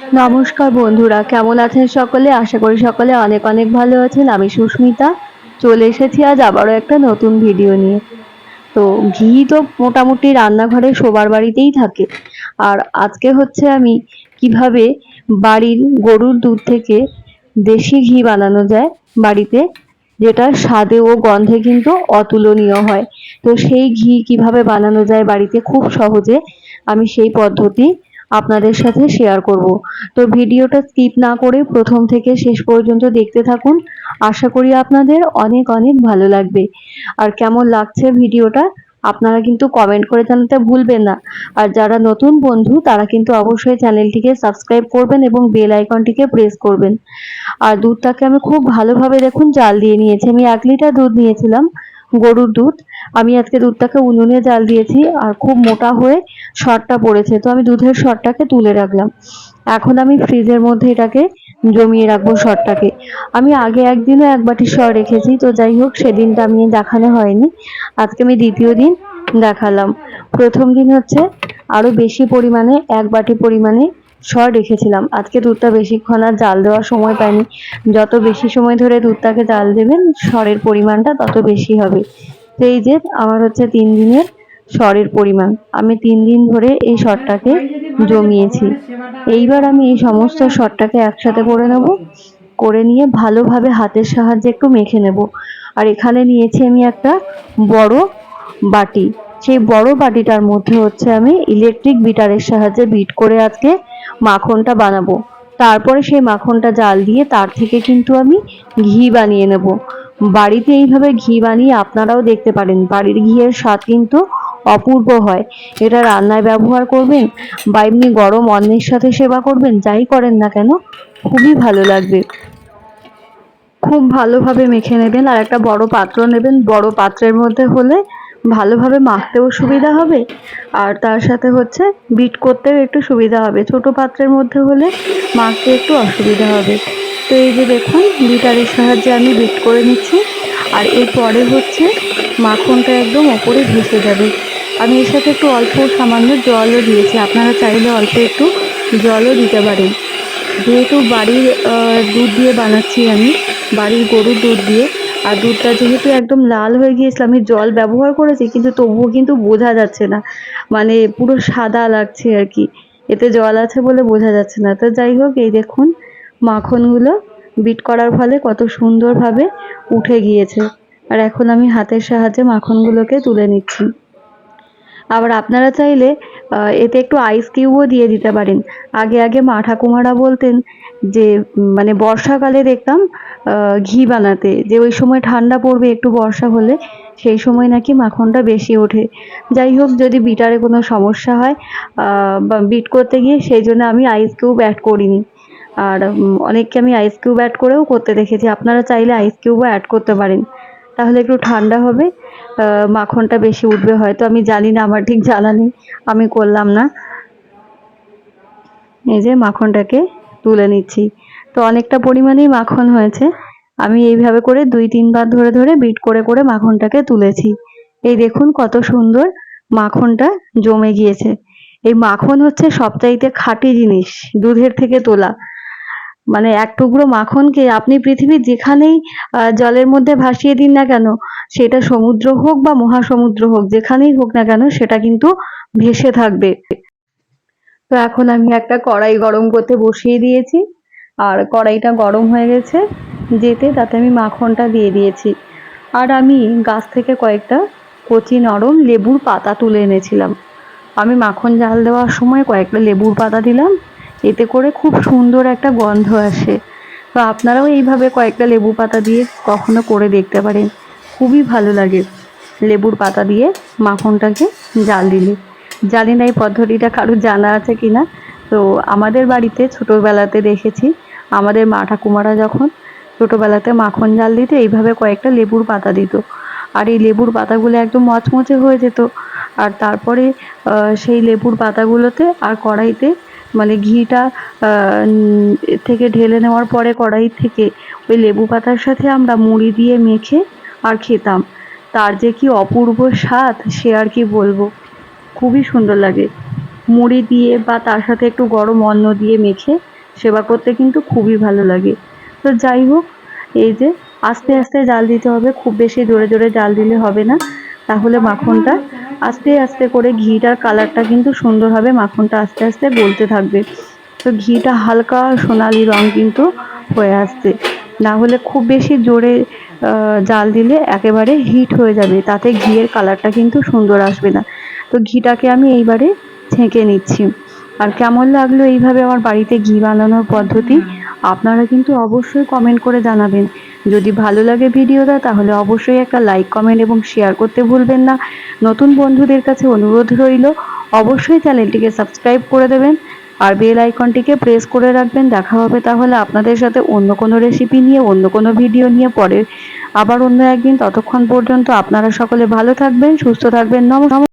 নমস্কার বন্ধুরা, কেমন আছেন সকলে? আশা করি সকলে অনেক অনেক ভালো আছেন। আমি সুস্মিতা, চলে এসেছি আজ আবারও একটা নতুন ভিডিও নিয়ে। তো ঘি তো মোটামুটি রান্নাঘরে সবার বাড়িতেই থাকে। আর আজকে হচ্ছে আমি কীভাবে বাড়ির গরুর দুধ থেকে দেশি ঘি বানানো যায় বাড়িতে, যেটা স্বাদে ও গন্ধে কিন্তু অতুলনীয় হয়। তো সেই ঘি কীভাবে বানানো যায় বাড়িতে খুব সহজে আমি সেই পদ্ধতি আপনাদের সাথে শেয়ার করব। তো ভিডিওটা স্কিপ না করে প্রথম থেকে শেষ পর্যন্ত দেখতে থাকুন। আশা করি আপনাদের অনেক অনেক ভালো লাগবে। আর কেমন লাগছে ভিডিওটা, আপনারা কিন্তু কমেন্ট করে জানাতে ভুলবেন না। আর যারা নতুন বন্ধু, তারা কিন্তু অবশ্যই চ্যানেলটিকে সাবস্ক্রাইব করবেন এবং বেল আইকনটিকে প্রেস করবেন। আর দুধটাকে আমি খুব ভালোভাবে দেখুন, জাল দিয়ে নিয়েছি। আমি এক লিটার দুধ নিয়েছিলাম। গরুর দুধ। আমি আজকে দুধটাকে উনুনে জাল দিয়েছি আর খুব মোটা হয়ে সরটা পড়েছে। তো আমি দুধের সরটাকে তুলে রাখলাম। এখন আমি ফ্রিজের মধ্যে এটাকে জমিয়ে রাখব সরটাকে আমি আগে একদিনও এক বাটি সর রেখেছি, তো যাই হোক, সেদিনটা আমি দেখানো হয়নি। আজকে আমি দ্বিতীয় দিন দেখালাম। প্রথম দিন হচ্ছে আরও বেশি পরিমাণে, এক বাটি পরিমাণে সর রেখেছিলাম। আজকে দুধটা বেশিক্ষণ আর জাল দেওয়ার সময় পাইনি। যত বেশি সময় ধরে দুধটাকে জাল দেবেন সরের পরিমাণটা তত বেশি হবে। এই যে, আমার হচ্ছে তিন দিনের সরের পরিমাণ। আমি তিন দিন ধরে এই সরটাকে জমিয়েছি। এইবার আমি এই সমস্ত সরটাকে একসাথে করে নেব। করে নিয়ে ভালোভাবে হাতের সাহায্যে একটু মেখে নেব। আর এখানে নিয়েছি আমি একটা বড় বাটি। সেই বড় বাটিটার মধ্যে হচ্ছে আমি ইলেকট্রিক বিটারের সাহায্যে বিট করে আজকে মাখনটা বানাবো। তারপরে সেই মাখনটা জাল দিয়ে তার থেকে কিন্তু আমি ঘি বানিয়ে নেব। বাড়িতে এইভাবে ঘি বানিয়ে আপনারাও দেখতে পারেন, বাড়ির ঘিয়ের স্বাদ কিন্তু অপূর্ব হয়। এটা রান্নায় ব্যবহার করবেন বা এমনি গরম অন্নের সাথে সেবা করবেন, যাই করেন না কেন, খুবই ভালো লাগবে। খুব ভালোভাবে মেখে নেবেন আর একটা বড় পাত্র নেবেন। বড় পাত্রের মধ্যে হলে ভালোভাবে মাখতেও সুবিধা হবে, আর তার সাথে হচ্ছে বিট করতেও একটু সুবিধা হবে। ছোট পাত্রের মধ্যে হলে মাখতে একটু অসুবিধা হবে। তো এই যে দেখুন বিটারের সাহায্যে আমি বিট করে নিচ্ছি, আর এরপরে হচ্ছে মাখনটা একদম ওপরে ভেসে যাবে। আমি এর সাথে একটু অল্প সামান্য জলও দিয়েছি, আপনারা চাইলে অল্প একটু জলও দিতে পারেন। যেহেতু বাড়ির দুধ দিয়ে বানাচ্ছি আমি, বাড়ির গরুর দুধ দিয়ে আর দুধটা যেহেতু একদম লাল হয়ে গিয়েছিল, আমি জল ব্যবহার করেছি, কিন্তু তবুও কিন্তু বোঝা যাচ্ছে না। মানে পুরো সাদা লাগছে আর কি। এতে জল আছে বলে বোঝা যাচ্ছে না। তো যাই হোক, এই দেখুন, মাখনগুলো বিট করার ফলে কত সুন্দরভাবে উঠে গিয়েছে। আর এখন আমি হাতের সাহায্যে মাখনগুলোকে তুলে নিচ্ছি। আবার আপনারা চাইলে এতে একটু আইস কিউবও দিয়ে দিতে পারেন। আগে আগে মা ঠাকুমারা বলতেন যে মানে বর্ষাকালে দেখতাম ঘি বানাতে। যে ওই সময় ঠান্ডা পড়বে একটু বর্ষা হলে, সেই সময় নাকি মাখনটা বেশি ওঠে। যাই হোক, যদি বিটারে কোনো সমস্যা হয় বা বিট করতে গিয়ে, সেই জন্য আমি আইস কিউব অ্যাড করিনি। আর অনেককে আমি আইস কিউব অ্যাড করেও করতে দেখেছি। আপনারা চাইলে আইস কিউবও অ্যাড করতে পারেন। তাহলে একটু ঠান্ডা হবে। মাখনটা বেশি উঠবে হয়তো, আমি জানি না, আমার ঠিক জানা নেই, আমি করলাম না। এই যে মাখনটাকে তুলে নিচ্ছি। তো অনেকটা পরিমাণেই মাখন হয়েছে। আমি এইভাবে করে দুই, তিনবার ধরে ধরে বিট করে করে মাখনটাকে তুলেছি। এই দেখুন কত সুন্দর মাখনটা জমে গিয়েছে। এই মাখন হচ্ছে সবচাইতে খাঁটি জিনিস, দুধের থেকে তোলা। মানে এক টুকরো মাখনকে আপনি পৃথিবীর যেখানেই জলের মধ্যে ভাসিয়ে দিন না কেন, সেটা সমুদ্র হোক বা মহাসমুদ্র হোক, যেখানেই হোক না কেন, সেটা কিন্তু ভেসে থাকবে। তো এখন আমি একটা কড়াই গরম করতে বসিয়ে দিয়েছি। আর কড়াইটা গরম হয়ে গেছে, যেতে তাতে আমি মাখনটা দিয়ে দিয়েছি। আর আমি গাছ থেকে কয়েকটা কচি নরম লেবুর পাতা তুলে এনেছিলাম। আমি মাখন জাল দেওয়ার সময় কয়েকটা লেবুর পাতা দিলাম। এতে করে খুব সুন্দর একটা গন্ধ আসে। তো আপনারাও এইভাবে কয়েকটা লেবু পাতা দিয়ে কখনো করে দেখতে পারেন। খুবই ভালো লাগে লেবুর পাতা দিয়ে মাখনটাকে জাল দিলে। জানি না এই পদ্ধতিটা কারোর জানা আছে কি না তো আমাদের বাড়িতে ছোটোবেলাতে দেখেছি, আমাদের মা ঠাকুমারা যখন ছোটোবেলাতে মাখন জাল দিত, এইভাবে কয়েকটা লেবুর পাতা দিত। আর এই লেবুর পাতাগুলো একদম মচমচে হয়ে যেত। আর তারপরে সেই লেবুর পাতাগুলোতে আর কড়াইতে মানে ঘিটা থেকে ঢেলে নেওয়ার পরে কড়াই থেকে ওই লেবু পাতার সাথে আমরা মুড়ি দিয়ে মেখে আর খেতাম। তার যে কি অপূর্ব স্বাদ সে আর কি বলব। খুবই সুন্দর লাগে। মুড়ি দিয়ে বা তার সাথে একটু গরম অন্ন দিয়ে মেখে সেবা করতে কিন্তু খুবই ভালো লাগে। তো যাই হোক, এই যে আস্তে আস্তে জাল দিতে হবে, খুব বেশি জোরে জোরে জাল দিলে হবে না। তাহলে মাখনটা আস্তে আস্তে করে ঘিটার কালারটা কিন্তু সুন্দরভাবে মাখনটা আস্তে আস্তে গলতে থাকবে। তো ঘিটা হালকা সোনালি রং কিন্তু হয়ে আসছে। না হলে খুব বেশি জোরে জাল দিলে একেবারে হিট হয়ে যাবে। তাতে ঘিয়ের কালারটা কিন্তু সুন্দর আসবে না। তো ঘিটাকে আমি এইবারে ছেঁকে নিচ্ছি। আর কেমন লাগল এইভাবে আমার বাড়িতে ঘি বানানোর পদ্ধতি? আপনারা কিন্তু অবশ্যই কমেন্ট করে জানাবেন। যদি ভালো লাগে ভিডিওটা, তাহলে অবশ্যই একটা লাইক কমেন্ট এবং শেয়ার করতে ভুলবেন না। নতুন বন্ধুদের কাছে অনুরোধ রইল, অবশ্যই চ্যানেলটিকে সাবস্ক্রাইব করে দেবেন আর বেল আইকনটিকে প্রেস করে রাখবেন। দেখা হবে তাহলে আপনাদের সাথে অন্য কোনো রেসিপি নিয়ে, অন্য কোনো ভিডিও নিয়ে। পরে আবার অন্য একদিন, ততক্ষণ পর্যন্ত আপনারা সকলে ভালো থাকবেন, সুস্থ থাকবেন। নমস্কার।